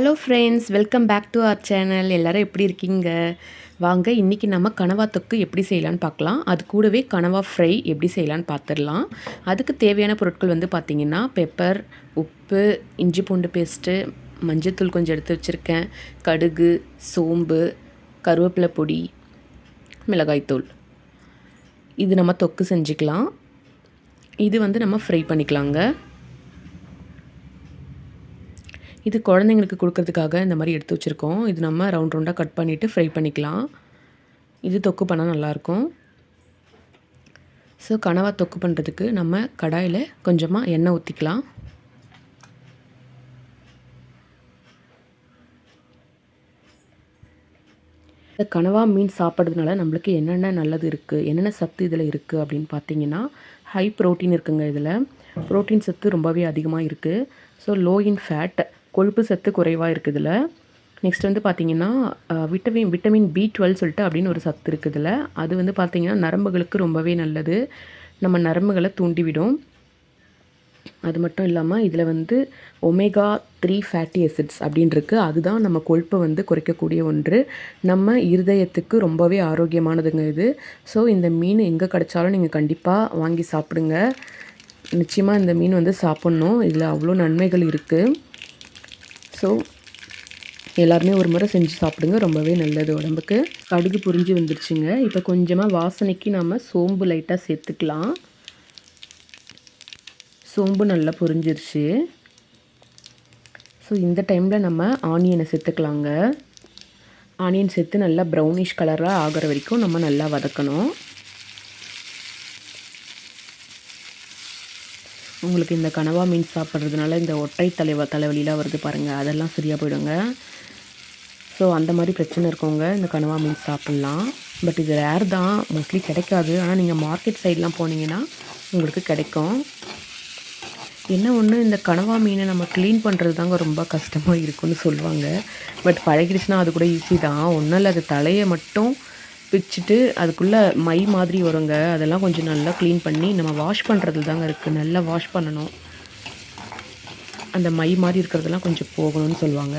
Hello friends welcome back to our channel எல்லோரும் எப்படி இருக்கீங்க? வாங்க இன்றைக்கி நம்ம கனவா தொக்கு எப்படி செய்யலான்னு பார்க்கலாம். அது கூடவே கனவா ஃப்ரை எப்படி செய்யலான்னு பார்த்துடலாம். அதுக்கு தேவையான பொருட்கள் வந்து பார்த்திங்கன்னா பெப்பர் உப்பு இஞ்சி பூண்டு பேஸ்ட்டு மஞ்சத்தூள் கொஞ்சம் எடுத்து வச்சுருக்கேன். கடுகு சோம்பு கருவேப்பிலை பொடி மிளகாய்த்தூள் இது நம்ம தொக்கு செஞ்சுக்கலாம். இது வந்து நம்ம ஃப்ரை பண்ணிக்கலாங்க. இது குழந்தைங்களுக்கு கொடுக்கறதுக்காக இந்த மாதிரி எடுத்து வச்சுருக்கோம். இது நம்ம ரவுண்ட் ரவுண்டாக கட் பண்ணிவிட்டு ஃப்ரை பண்ணிக்கலாம். இது தொக்கு பண்ணால் நல்லாயிருக்கும். ஸோ கனவா தொக்கு பண்ணுறதுக்கு நம்ம கடாயில் கொஞ்சமாக எண்ணெய் ஊற்றிக்கலாம் இந்த கனவா மீன் சாப்பிட்றதுனால நம்மளுக்கு என்னென்ன நல்லது இருக்குது என்னென்ன சத்து இதில் இருக்குது அப்படின்னு பார்த்தீங்கன்னா ஹை ப்ரோட்டீன் இருக்குங்க இதில். ப்ரோட்டீன் சத்து ரொம்பவே அதிகமாக இருக்குது ஸோ லோ இன் ஃபேட் கொழுப்பு சத்து குறைவாக இருக்குதுல. நெக்ஸ்ட் வந்து பார்த்திங்கன்னா விட்டமின் விட்டமின் பி டுவெல் சொல்லிட்டு அப்படின்னு ஒரு சத்து இருக்குது அது வந்து பார்த்திங்கன்னா நரம்புகளுக்கு ரொம்பவே நல்லது. நம்ம நரம்புகளை தூண்டிவிடும். அது மட்டும் இல்லாமல் இதில் வந்து ஒமேகா த்ரீ ஃபேட்டி எசிட்ஸ் அப்படின்ருக்கு அதுதான் நம்ம கொழுப்பை வந்து குறைக்கக்கூடிய ஒன்று. நம்ம இருதயத்துக்கு ரொம்பவே ஆரோக்கியமானதுங்க இது. ஸோ இந்த மீன் எங்கே கிடைச்சாலும் நீங்கள் கண்டிப்பாக வாங்கி சாப்பிடுங்க. நிச்சயமாக இந்த மீன் வந்து சாப்பிட்ணும். இதில் அவ்வளோ நன்மைகள் இருக்குது ஸோ எல்லாருமே ஒரு முறை செஞ்சு சாப்பிடுங்க. ரொம்பவே நல்லது உடம்புக்கு. கடுகு புரிஞ்சு வந்துருச்சுங்க. இப்போ கொஞ்சமாக வாசனைக்கு நம்ம சோம்பு லைட்டாக சேர்த்துக்கலாம். சோம்பு நல்லா புரிஞ்சிருச்சு. ஸோ இந்த டைமில் நம்ம ஆனியனை சேர்த்துக்கலாங்க. ஆனியன் சேர்த்து நல்லா ப்ரௌனிஷ் கலராக ஆகிற வரைக்கும் நம்ம நல்லா வதக்கணும். உங்களுக்கு இந்த கனவா மீன் சாப்பிட்றதுனால இந்த ஒற்றை தலைவ தலைவலிலாம் வருது பாருங்கள் அதெல்லாம் சரியாக போயிடுங்க. ஸோ அந்த மாதிரி பிரச்சனை இருக்கவங்க இந்த கனவா மீன் சாப்பிட்லாம். பட் இது ரேர் தான். மோஸ்ட்லி கிடைக்காது. ஆனால் நீங்கள் மார்க்கெட் சைட்லாம் போனீங்கன்னா உங்களுக்கு கிடைக்கும். என்ன ஒன்று இந்த கனவா மீனை நம்ம க்ளீன் பண்ணுறது தாங்க ரொம்ப கஷ்டமாக இருக்குன்னு சொல்லுவாங்க. பட் பழகிடுச்சுன்னா அது கூட ஈஸி தான். ஒன்றும் இல்லை அது தலையை மட்டும் பிச்சுட்டு அதுக்குள்ளே மை மாதிரி வருங்க. அதெல்லாம் கொஞ்சம் நல்லா க்ளீன் பண்ணி நம்ம வாஷ் பண்ணுறது தாங்க இருக்குது நல்லா வாஷ் பண்ணணும். அந்த மை மாதிரி இருக்கிறதெல்லாம் கொஞ்சம் போகணும்னு சொல்லுவாங்க.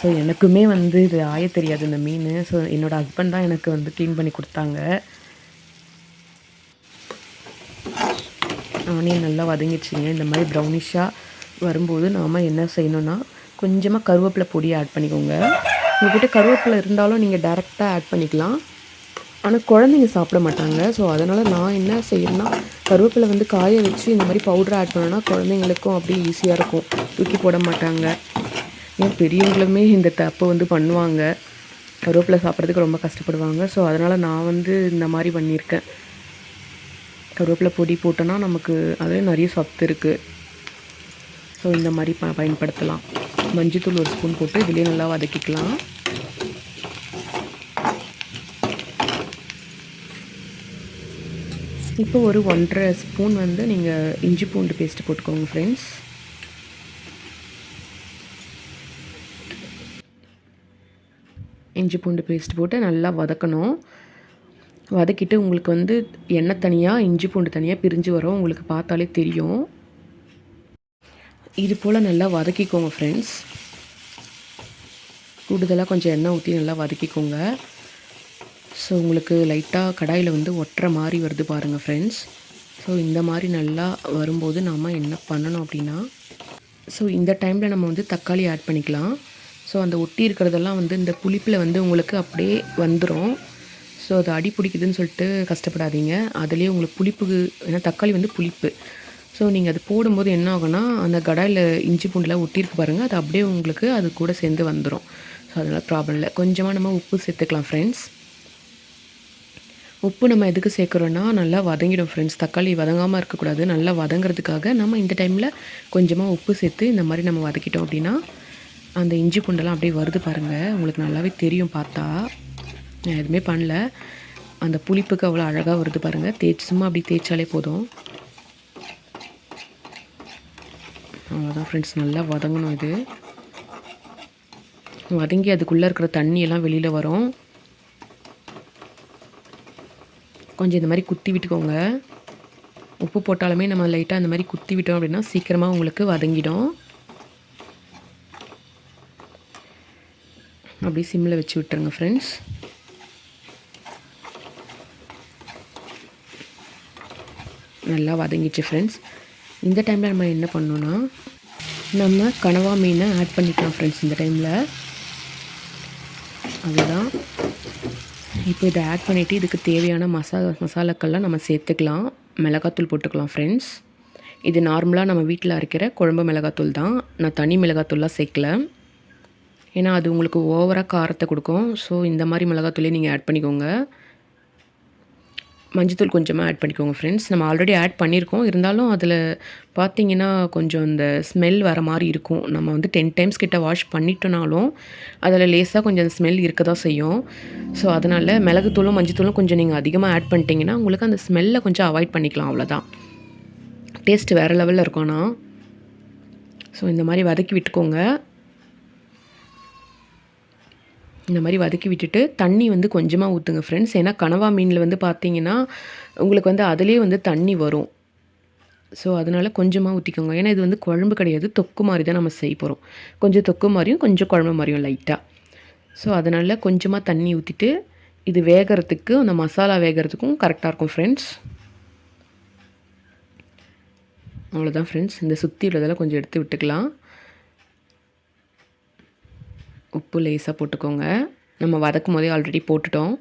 ஸோ எனக்குமே வந்து இது ஆய தெரியாது இந்த மீன். ஸோ என்னோடய ஹஸ்பண்ட் தான் எனக்கு வந்து க்ளீன் பண்ணி கொடுத்தாங்க. ஆனியன் நல்லா வதங்கிடுச்சிங்க. இந்த மாதிரி ப்ரௌனிஷாக வரும்போது நாம் என்ன செய்யணுன்னா கொஞ்சமாக கருவேப்பிலை பொடியை ஆட் பண்ணிக்கோங்க. உங்கள்கிட்ட கருவேப்பிலை இருந்தாலும் நீங்கள் டேரெக்டாக ஆட் பண்ணிக்கலாம். ஆனால் குழந்தைங்க சாப்பிட மாட்டாங்க. ஸோ அதனால் நான் என்ன செய்யணும்னா கருவேப்பிலை வந்து காய வச்சு இந்த மாதிரி பவுடர் ஆட் பண்ணோன்னா குழந்தைங்களுக்கும் அப்படியே ஈஸியாக இருக்கும். தூக்கி போட மாட்டாங்க. ஏன் பெரியவங்களுமே இந்த தப்பை வந்து பண்ணுவாங்க. கருவேப்பிலை சாப்பிட்றதுக்கு ரொம்ப கஷ்டப்படுவாங்க. ஸோ அதனால் நான் வந்து இந்த மாதிரி பண்ணியிருக்கேன். கருவேப்பிலை பொடி போட்டோன்னா நமக்கு அதில் நிறைய சத்து இருக்குது ஸோ இந்த மாதிரி ப பயன்படுத்தலாம். மஞ்சத்தூள் ஒரு ஸ்பூன் போட்டு இதுலேயே நல்லா வதக்கிக்கலாம். இப்போ ஒரு ஒன்றரை ஸ்பூன் வந்து நீங்கள் இஞ்சி பூண்டு பேஸ்ட்டு போட்டுக்கோங்க ஃப்ரெண்ட்ஸ் இஞ்சி பூண்டு பேஸ்ட் போட்டு நல்லா வதக்கணும். வதக்கிட்டு உங்களுக்கு வந்து எண்ணெய் தனியாக இஞ்சி பூண்டு தனியாக பிரிஞ்சு வரும். உங்களுக்கு பார்த்தாலே தெரியும். இது போல் நல்லா வதக்கிக்கோங்க ஃப்ரெண்ட்ஸ் கூடுதலாக கொஞ்சம் எண்ணெய் ஊற்றி நல்லா வதக்கிக்கோங்க. ஸோ உங்களுக்கு லைட்டாக கடாயில் வந்து ஒட்டுற மாதிரி வருது பாருங்கள் ஃப்ரெண்ட்ஸ் ஸோ இந்த மாதிரி நல்லா வரும்போது நாம் என்ன பண்ணணும் அப்படின்னா ஸோ இந்த டைமில் நம்ம வந்து தக்காளி ஆட் பண்ணிக்கலாம். ஸோ அந்த ஒட்டி இருக்கிறதெல்லாம் வந்து இந்த புளிப்பில் வந்து உங்களுக்கு அப்படியே வந்துடும் ஸோ அது அடி பிடிக்குதுன்னு சொல்லிட்டு கஷ்டப்படாதீங்க. அதுலேயே உங்களுக்கு புளிப்பு ஏன்னா தக்காளி வந்து புளிப்பு. ஸோ நீங்கள் அது போடும்போது என்ன ஆகும்னா அந்த கடாயில் இஞ்சி பூண்டுலாம் ஒட்டியிருக்கு பாருங்கள் அது அப்படியே உங்களுக்கு அது கூட சேர்ந்து வந்துடும் ஸோ அதனால் ப்ராப்ளம் இல்லை. கொஞ்சமாக நம்ம உப்பு சேர்த்துக்கலாம் ஃப்ரெண்ட்ஸ் உப்பு நம்ம எதுக்கு சேர்க்குறோன்னா நல்லா வதங்கிடும் ஃப்ரெண்ட்ஸ் தக்காளி வதங்காமல் இருக்கக்கூடாது. நல்லா வதங்கிறதுக்காக நம்ம இந்த டைமில் கொஞ்சமாக உப்பு சேர்த்து இந்த மாதிரி நம்ம வதக்கிட்டோம் அப்படின்னா அந்த இஞ்சி பூண்டெல்லாம் அப்படியே வருது பாருங்கள் உங்களுக்கு நல்லாவே தெரியும் பார்த்தா. நான் எதுவுமே பண்ணல. அந்த புளிப்புக்கு அவ்வளோ அழகாக வருது பாருங்கள் தேய்ச்சி சும்மா அப்படி தேய்ச்சாலே போதும். அவ்வளோதான் ஃப்ரெண்ட்ஸ் நல்லா வதங்கணும் இது. வதங்கி அதுக்குள்ளே இருக்கிற தண்ணியெல்லாம் வெளியில் வரும். கொஞ்சம் இந்த மாதிரி குத்தி விட்டுக்கோங்க. உப்பு போட்டாலுமே நம்ம லைட்டாக இந்த மாதிரி குத்தி விட்டோம் அப்படின்னா சீக்கிரமாக உங்களுக்கு வதங்கிடும். அப்படியே சிம்மில் வச்சு விட்டுருங்க ஃப்ரெண்ட்ஸ் நல்லா வதங்கிச்சு ஃப்ரெண்ட்ஸ் இந்த டைமில் நம்ம என்ன பண்ணோன்னா நம்ம கனவா மீனை ஆட் பண்ணிக்கலாம் ஃப்ரெண்ட்ஸ் இந்த டைமில் அதுதான். இப்போ இதை ஆட் பண்ணிவிட்டு இதுக்கு தேவையான மசாலா மசாலாக்கள்லாம் நம்ம சேர்த்துக்கலாம். மிளகாத்தூள் போட்டுக்கலாம் ஃப்ரெண்ட்ஸ் இது நார்மலாக நம்ம வீட்டில் அரைக்கிற குழம்பு மிளகாத்தூள் தான். நான் தனி மிளகாத்தூள்லாம் சேர்க்கல. ஏன்னா அது உங்களுக்கு ஓவராக காரத்தை கொடுக்கும். ஸோ இந்த மாதிரி மிளகாத்தூளே நீங்கள் ஆட் பண்ணிக்கோங்க. மஞ்சத்தூள் கொஞ்சமாக ஆட் பண்ணிக்கோங்க ஃப்ரெண்ட்ஸ் நம்ம ஆல்ரெடி ஆட் பண்ணியிருக்கோம் இருந்தாலும் அதில் பார்த்தீங்கன்னா கொஞ்சம் இந்த ஸ்மெல் வர மாதிரி இருக்கும். நம்ம வந்து டென் டைம்ஸ் கிட்ட வாஷ் பண்ணிட்டோனாலும் அதில் லேசாக கொஞ்சம் ஸ்மெல் இருக்க தான் செய்யும். ஸோ அதனால் மிளகுத்தூளும் மஞ்சத்தூளும் கொஞ்சம் நீங்கள் அதிகமாக ஆட் பண்ணிட்டீங்கன்னா உங்களுக்கு அந்த ஸ்மெல்லை கொஞ்சம் அவாய்ட் பண்ணிக்கலாம் அவ்வளோதான் டேஸ்ட் வேறு லெவலில் இருக்கும்னா. ஸோ இந்த மாதிரி வதக்கி விட்டுக்கோங்க. இந்த மாதிரி வதக்கி விட்டுட்டு தண்ணி வந்து கொஞ்சமாக ஊற்றுங்க ஃப்ரெண்ட்ஸ் ஏன்னா கனவா மீனில் வந்து பார்த்தீங்கன்னா உங்களுக்கு வந்து அதிலே வந்து தண்ணி வரும். ஸோ அதனால் கொஞ்சமாக ஊற்றிக்கோங்க ஏன்னா இது வந்து குழம்பு கிடையாது தொக்கு மாதிரி தான் நம்ம செய்ய போகிறோம் கொஞ்சம் தொக்கு மாதிரியும் கொஞ்சம் குழம்பு மாதிரியும் லைட்டாக ஸோ அதனால் கொஞ்சமாக தண்ணி ஊற்றிட்டு இது வேகிறதுக்கு அந்த மசாலா வேகிறதுக்கும் கரெக்டாக இருக்கும் ஃப்ரெண்ட்ஸ் அவ்வளோதான் ஃப்ரெண்ட்ஸ் இந்த சுற்றி உள்ளதெல்லாம் கொஞ்சம் எடுத்து விட்டுக்கலாம். உப்பு லேசாக போட்டுக்கோங்க. நம்ம வதக்கும் போதே ஆல்ரெடி போட்டுட்டோம்.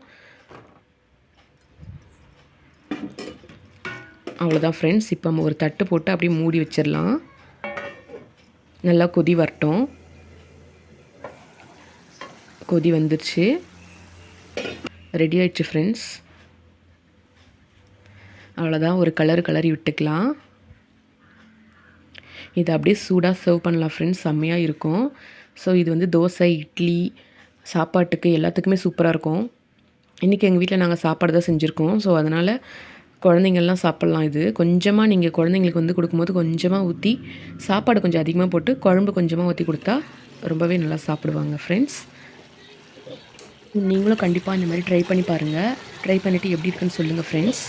அவ்வளோதான் ஃப்ரெண்ட்ஸ் இப்போ நம்ம ஒரு தட்டு போட்டு அப்படியே மூடி வச்சிடலாம். நல்லா கொதி வரட்டும். கொதி வந்துருச்சு. ரெடி ஆயிடுச்சு ஃப்ரெண்ட்ஸ் அவ்வளோதான் ஒரு கலர் கலரி விட்டுக்கலாம். இதை அப்படியே சூடாக சர்வ் பண்ணலாம் ஃப்ரெண்ட்ஸ் செம்மையாக இருக்கும். ஸோ இது வந்து தோசை இட்லி சாப்பாட்டுக்கு எல்லாத்துக்குமே சூப்பராக இருக்கும். இன்றைக்கி எங்கள் வீட்டில் நாங்கள் சாப்பாடு தான் செஞ்சுருக்கோம். ஸோ அதனால் குழந்தைங்கள்லாம் சாப்பிட்லாம் இது. கொஞ்சமாக நீங்கள் குழந்தைங்களுக்கு வந்து கொடுக்கும்போது கொஞ்சமாக ஊற்றி சாப்பாடு கொஞ்சம் அதிகமாக போட்டு குழம்பு கொஞ்சமாக ஊற்றி கொடுத்தா ரொம்பவே நல்லா சாப்பிடுவாங்க ஃப்ரெண்ட்ஸ் நீங்களும் கண்டிப்பாக இந்த மாதிரி ட்ரை பண்ணி பாருங்கள் ட்ரை பண்ணிவிட்டு எப்படி இருக்குன்னு சொல்லுங்கள் ஃப்ரெண்ட்ஸ்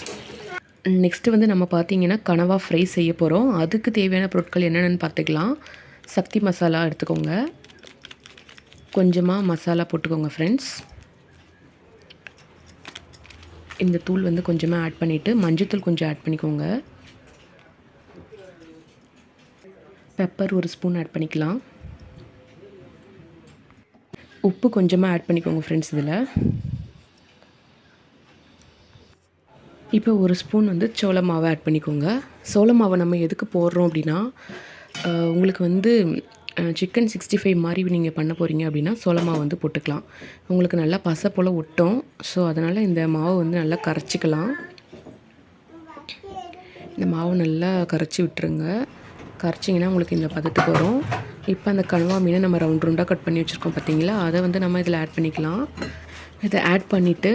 நெக்ஸ்ட்டு வந்து நம்ம பார்த்தீங்கன்னா கனவா ஃப்ரை செய்ய போகிறோம் அதுக்கு தேவையான பொருட்கள் என்னென்னு பார்த்துக்கலாம். சக்தி மசாலா எடுத்துக்கோங்க. கொஞ்சமாக மசாலா போட்டுக்கோங்க ஃப்ரெண்ட்ஸ் இந்த தூள் வந்து கொஞ்சமாக ஆட் பண்ணிவிட்டு மஞ்சத்தூள் கொஞ்சம் ஆட் பண்ணிக்கோங்க. பெப்பர் ஒரு ஸ்பூன் ஆட் பண்ணிக்கலாம். உப்பு கொஞ்சமாக ஆட் பண்ணிக்கோங்க ஃப்ரெண்ட்ஸ் இதில். இப்போ ஒரு ஸ்பூன் வந்து சோள மாவை ஆட் பண்ணிக்கோங்க. சோள மாவை நம்ம எதுக்கு போடுறோம் அப்படின்னா உங்களுக்கு வந்து சிக்கன் சிக்ஸ்டி ஃபைவ் மாதிரி நீங்கள் பண்ண போகிறீங்க அப்படின்னா சோள மாவு வந்து போட்டுக்கலாம். உங்களுக்கு நல்லா பசை போல் ஒட்டும். ஸோ அதனால் இந்த மாவை வந்து நல்லா கரைச்சிக்கலாம். இந்த மாவு நல்லா கரைச்சி விட்டுருங்க. கரைச்சிங்கன்னா உங்களுக்கு இந்த பதத்துக்கு வரும். இப்போ அந்த கனவா மீனை நம்ம ரவுண்ட் ரவுண்டாக கட் பண்ணி வச்சுருக்கோம் பார்த்தீங்களா அதை வந்து நம்ம இதில் ஆட் பண்ணிக்கலாம். இதை ஆட் பண்ணிவிட்டு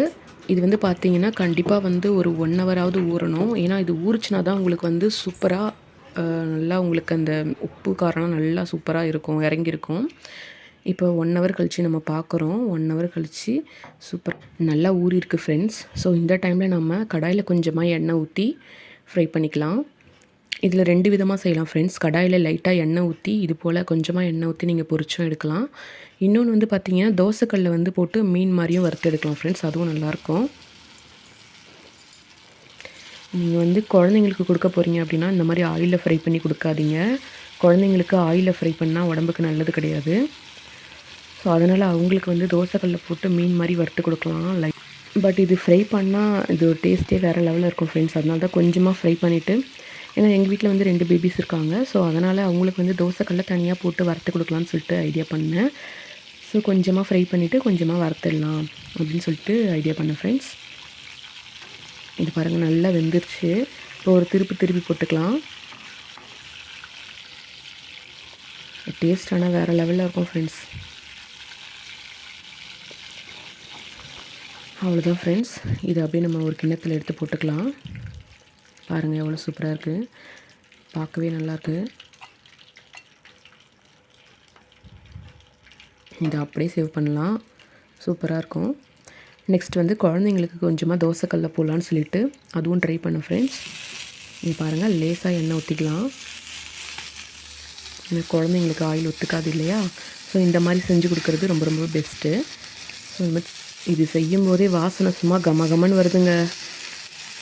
இது வந்து பார்த்தீங்கன்னா கண்டிப்பாக வந்து ஒரு ஒன் ஹவராவது ஊறணும். ஏன்னா இது ஊறிச்சினா தான் உங்களுக்கு வந்து சூப்பராக நல்லா உங்களுக்கு அந்த உப்பு காரம் நல்லா சூப்பராக இருக்கும் இறங்கியிருக்கும். இப்போ ஒன் ஹவர் கழித்து நம்ம பார்க்குறோம் ஒன் ஹவர் கழித்து சூப்பர் நல்லா ஊறி இருக்குது ஃப்ரெண்ட்ஸ் ஸோ இந்த டைமில் நம்ம கடாயில் கொஞ்சமாக எண்ணெய் ஊற்றி ஃப்ரை பண்ணிக்கலாம். இதில் ரெண்டு விதமாக செய்யலாம் ஃப்ரெண்ட்ஸ் கடாயில் லைட்டாக எண்ணெய் ஊற்றி இது போல் கொஞ்சமாக எண்ணெய் ஊற்றி நீங்கள் பொரிச்சும் எடுக்கலாம். இன்னொன்று வந்து பார்த்திங்கன்னா தோசைக்கல்லில் வந்து போட்டு மீன் மாதிரியும் வறுத்து எடுக்கலாம் ஃப்ரெண்ட்ஸ் அதுவும் நல்லாயிருக்கும். நீங்கள் வந்து குழந்தைங்களுக்கு கொடுக்க போகிறீங்க அப்படின்னா இந்த மாதிரி ஆயிலில் ஃப்ரை பண்ணி கொடுக்காதீங்க. குழந்தைங்களுக்கு ஆயிலில் ஃப்ரை பண்ணால் உடம்புக்கு நல்லது கிடையாது. ஸோ அதனால் அவங்களுக்கு வந்து தோசைக்கல்லில் போட்டு மீன் மாதிரி வறுத்து கொடுக்கலாம். லைக் பட் இது ஃப்ரை பண்ணால் இது டேஸ்ட்டே வேறு லெவலில் இருக்கும் ஃப்ரெண்ட்ஸ் அதனால தான் கொஞ்சமாக ஃப்ரை பண்ணிவிட்டு ஏன்னா எங்கள் வீட்டில் வந்து ரெண்டு பேபிஸ் இருக்காங்க. ஸோ அதனால் அவங்களுக்கு வந்து தோசைக்கல்ல தனியாக போட்டு வறுத்து கொடுக்கலான்னு சொல்லிட்டு ஐடியா பண்ணேன். ஸோ கொஞ்சமாக ஃப்ரை பண்ணிவிட்டு கொஞ்சமாக வறுத்துடலாம் அப்படின்னு சொல்லிட்டு ஐடியா பண்ணேன் ஃப்ரெண்ட்ஸ் இது பாருங்கள் நல்லா வெந்துருச்சு. இப்போ ஒரு திருப்பி திருப்பி போட்டுக்கலாம். டேஸ்ட் ஆனால் வேறு லெவலில் இருக்கும் ஃப்ரெண்ட்ஸ் அவ்வளோதான் ஃப்ரெண்ட்ஸ் இது அப்படியே நம்ம ஒரு கிண்ணத்தில் எடுத்து போட்டுக்கலாம். பாருங்கள் எவ்வளோ சூப்பராக இருக்குது பார்க்கவே நல்லாயிருக்கு இதை அப்படியே சேவ் பண்ணலாம். சூப்பராக இருக்கும். நெக்ஸ்ட் வந்து குழந்தைங்களுக்கு கொஞ்சமாக தோசைக்கல்ல போடலான்னு சொல்லிட்டு அதுவும் ட்ரை பண்ணேன் ஃப்ரெண்ட்ஸ் நீங்கள் பாருங்கள் லேசாக எண்ணெய் ஊற்றிக்கலாம் எனக்கு குழந்தைங்களுக்கு ஆயில் ஒத்துக்காது இல்லையா? ஸோ இந்த மாதிரி செஞ்சு கொடுக்குறது ரொம்ப ரொம்ப பெஸ்ட்டு ஸோ மாதிரி இது செய்யும் போதே வாசனை சும்மா கம கமன்னு வருதுங்க.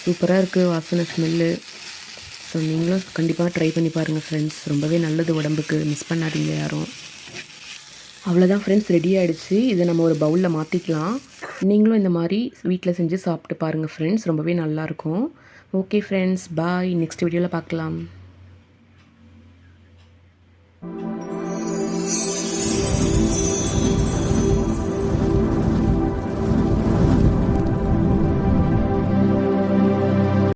சூப்பராக இருக்குது வாசனை ஸ்மெல்லு ஸோ நீங்களும் கண்டிப்பாக ட்ரை பண்ணி பாருங்கள் ஃப்ரெண்ட்ஸ் ரொம்பவே நல்லது உடம்புக்கு. மிஸ் பண்ணாதீங்க யாரும். அவ்வளோதான் ஃப்ரெண்ட்ஸ் ரெடி ஆகிடுச்சு இதை நம்ம ஒரு பவுலில் மாற்றிக்கலாம் நீங்களும் இந்த மாதிரி வீட்டில் செஞ்சு சாப்பிட்டு பாருங்கள் ஃப்ரெண்ட்ஸ் ரொம்பவே நல்லாயிருக்கும் ஓகே ஃப்ரெண்ட்ஸ் பாய் நெக்ஸ்ட் வீடியோவில் பார்க்கலாம்.